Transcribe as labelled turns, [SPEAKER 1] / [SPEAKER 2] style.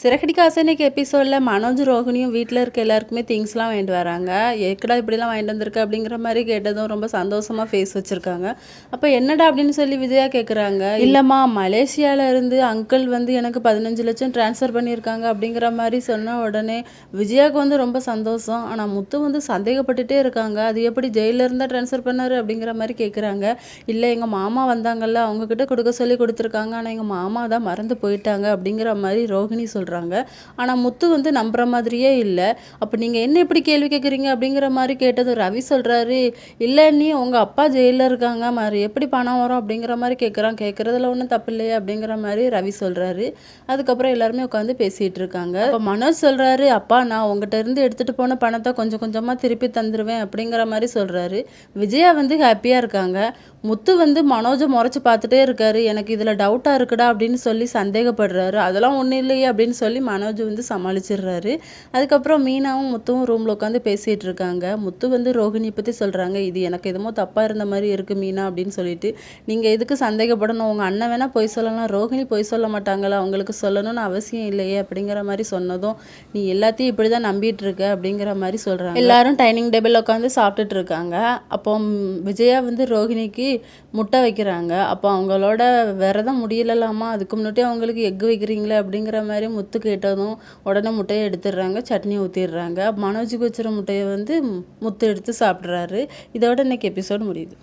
[SPEAKER 1] சிறகடிக்க ஆசை எபிசோடில் மனோஜ் ரோகிணியும் வீட்டில் இருக்க எல்லாருக்குமே திங்ஸ்லாம் வாங்கிட்டு வராங்க. எக்கடா இப்படிலாம் வாங்கிட்டு வந்திருக்க அப்படிங்கிற மாதிரி கேட்டதும் ரொம்ப சந்தோஷமாக ஃபேஸ் வச்சுருக்காங்க. அப்போ என்னடா அப்படின்னு சொல்லி விஜயா கேட்குறாங்க இல்லைம்மா மலேசியாவில் இருந்து அங்கிள் வந்து எனக்கு பதினஞ்சு லட்சம் ட்ரான்ஸ்ஃபர் பண்ணியிருக்காங்க அப்படிங்கிற மாதிரி சொன்ன உடனே விஜயாவுக்கு வந்து ரொம்ப சந்தோஷம். ஆனால் முத்து வந்து சந்தேகப்பட்டுட்டே இருக்காங்க. அது எப்படி ஜெயிலில் இருந்தால் ட்ரான்ஸ்ஃபர் பண்ணாரு அப்படிங்கிற மாதிரி கேட்குறாங்க இல்லை எங்கள் மாமா வந்தாங்கல்ல அவங்கக்கிட்ட கொடுக்க சொல்லி கொடுத்துருக்காங்க. ஆனால் எங்கள் மாமா தான் மறந்து போயிட்டாங்க அப்படிங்கிற மாதிரி ரோகிணி சொல்கிறாங்க ஆனால் முத்து வந்து நம்புற மாதிரியே இல்லை. அப்போ நீங்கள் என்ன இப்படி கேள்வி கேட்குறீங்க அப்படிங்கிற மாதிரி கேட்டது ரவி சொல்கிறாரு இல்லை நீ உங்கள் அப்பா ஜெயிலில் இருக்காங்க மாதிரி எப்படி பணம் வரும்? அப்படிங்கிற மாதிரி கேட்குறான் கேட்குறதுல ஒன்றும் தப்பு இல்லையே அப்படிங்கிற மாதிரி ரவி சொல்கிறாரு அதுக்கப்புறம் எல்லாருமே உட்காந்து பேசிகிட்டு இருக்காங்க. இப்போ மனோஜ் சொல்கிறாரு அப்பா நான் உங்கள்கிட்ட இருந்து எடுத்துகிட்டு போன பணத்தை கொஞ்சம் கொஞ்சமாக திருப்பி தந்துடுவேன் அப்படிங்கிற மாதிரி சொல்கிறாரு விஜயா வந்து ஹாப்பியாக இருக்காங்க. முத்து வந்து மனோஜை முறைச்சி பார்த்துட்டே இருக்காரு. எனக்கு இதில் டவுட்டாக இருக்குடா அப்படின்னு சொல்லி சந்தேகப்படுறாரு. அதெல்லாம் ஒன்றும் இல்லையே அப்படின்னு சொல்லி மனோஜ் வந்து சமாளிச்சிடுறாரு. அதுக்கப்புறம் மீனாவும் முத்துவும் ரூமில் உட்காந்து பேசிகிட்டு இருக்காங்க. முத்து வந்து ரோகிணியை பற்றி சொல்கிறாங்க இது எனக்கு எதுமோ தப்பாக இருந்த மாதிரி இருக்குது மீனா அப்படின்னு சொல்லிட்டு நீங்கள் எதுக்கு சந்தேகப்படணும்? உங்கள் அண்ணன் வேணால் பொய் சொல்லலாம். ரோஹிணி பொய் சொல்ல மாட்டாங்களா? அவங்களுக்கு சொல்லணும்னு அவசியம் இல்லையே அப்படிங்கிற மாதிரி சொன்னதும் நீ எல்லாத்தையும் இப்படி தான் நம்பிட்டு இருக்க அப்படிங்கிற மாதிரி சொல்கிறாங்க எல்லாரும் டைனிங் டேபிள் உட்காந்து சாப்பிட்டுட்டு இருக்காங்க. அப்போ விஜயா வந்து ரோஹிணிக்கு முட்டை வைக்கிறாங்க. அப்போ அவங்களோட விரதம் முடியலலாமா? அதுக்கு முன்னாடி அவங்களுக்கு எக் வைக்கிறீங்களே அப்படிங்கிற மாதிரி முத்து கேட்டதும் உடனே முட்டையை எடுத்துடுறாங்க. சட்னி ஊற்றிடுறாங்க மனோஜுக்கு வச்சுற முட்டையை வந்து முத்து எடுத்து சாப்பிட்றாரு. இதோட இன்னைக்கு எபிசோடு முடியுது.